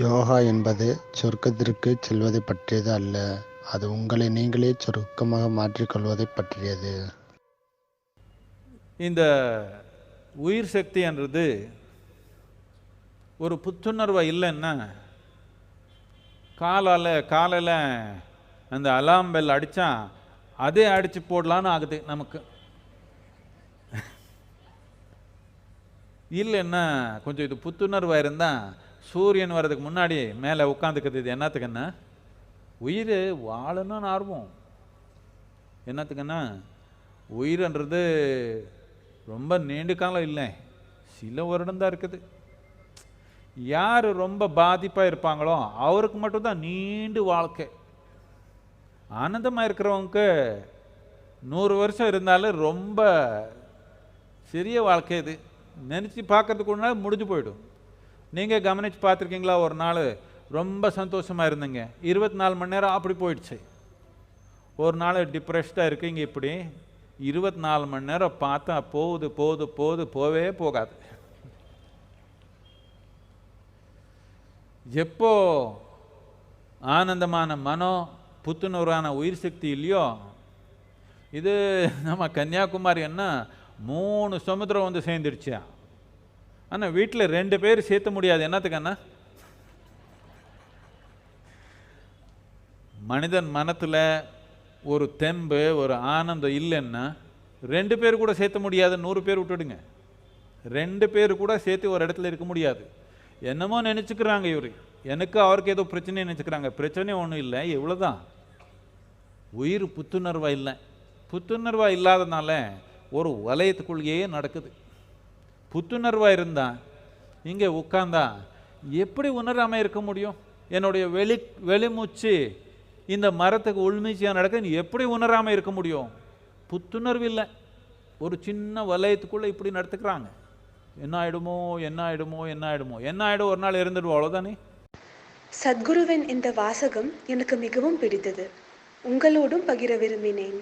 யோகா என்பது சொர்க்கத்திற்கு செல்வதை பற்றியது அல்ல. அது உங்களை நீங்களே சொருக்கமாக மாற்றிக்கொள்வதை பற்றியது. இந்த உயிர் சக்தி என்றது ஒரு புத்துணர்வு இல்லைன்னா காலால் காலையில் அந்த அலாம் பெல் அடித்தா அதே அடித்து போடலான்னு ஆகுது நமக்கு. இல்லைன்னா கொஞ்சம் இது புத்துணர்வாக இருந்தால் சூரியன் வர்றதுக்கு முன்னாடி மேலே உட்காந்துக்கிறது இது என்னத்துக்குன்னா உயிர் வாழணும்னு ஆர்வம். என்னத்துக்குன்னா உயிர்ன்றது ரொம்ப நீண்ட காலம் இல்லை. சில வருடம் தான் இருக்குது. யார் ரொம்ப பாதிப்பாக இருப்பாங்களோ அவருக்கு மட்டும்தான் நீண்டு வாழ்க்கை. ஆனந்தமாக இருக்கிறவங்களுக்கு நூறு வருஷம் இருந்தாலும் ரொம்ப சிறிய வாழ்க்கை இது. நினச்சி பார்க்கறதுக்கு ஒரு முடிஞ்சு போயிடும். நீங்கள் கவனித்து பார்த்துருக்கீங்களா? ஒரு நாள் ரொம்ப சந்தோஷமாக இருந்தீங்க. இருபத்தி நாலு மணி நேரம் அப்படி போயிடுச்சு. ஒரு நாள் டிப்ரெஷ்டாக இருக்கீங்க இப்படி இருபத்தி நாலு மணி நேரம் பார்த்தா போகுது போகுது போகுது போவே போகாது. எப்போ ஆனந்தமான மனம் புத்துணர்வான உயிர் சக்தி இல்லையோ? இது நம்ம கன்னியாகுமரி என்ன மூணு சமுத்திரம் வந்து சேர்ந்துடுச்சியா ஆனால் வீட்டில் ரெண்டு பேர் சேர்த்த முடியாது. என்னத்துக்கு அண்ணா? மனிதன் மனத்தில் ஒரு தெம்பு ஒரு ஆனந்தம் இல்லைன்னா ரெண்டு பேர் கூட சேர்த்த முடியாது. நூறு பேர் விட்டுடுங்க. ரெண்டு பேர் கூட சேர்த்து ஒரு இடத்துல இருக்க முடியாது. என்னமோ நினச்சிக்கிறாங்க இவர். எனக்கு அவருக்கு ஏதோ பிரச்சனை நினச்சிக்கிறாங்க. பிரச்சனை ஒன்றும் இல்லை. இவ்வளோதான் உயிர் புத்துணர்வாக இல்லை. புத்துணர்வாக இல்லாதனால ஒரு வலயத்துக்குள்ளேயே நடக்குது. புத்துணர்வாக இருந்தா இங்கே உட்காந்தா எப்படி உணராமல் இருக்க முடியும்? என்னுடைய வெளி வெளிமூச்சு இந்த மரத்துக்கு உள்மீச்சியாக நடக்க எப்படி உணராமல் இருக்க முடியும்? புத்துணர்வு இல்லை. ஒரு சின்ன வலயத்துக்குள்ளே இப்படி நடத்துக்கிறாங்க. என்ன ஆயிடுமோ என்ன ஆயிடுமோ என்ன ஆயிடுமோ? என்ன ஆயிடும்? ஒரு நாள் இருந்துடுவோம் அவ்வளோதானே சத்குருவின் இந்த வாசகம் எனக்கு மிகவும் பிடித்தது. உங்களோடும் பகிர விரும்பினேன்.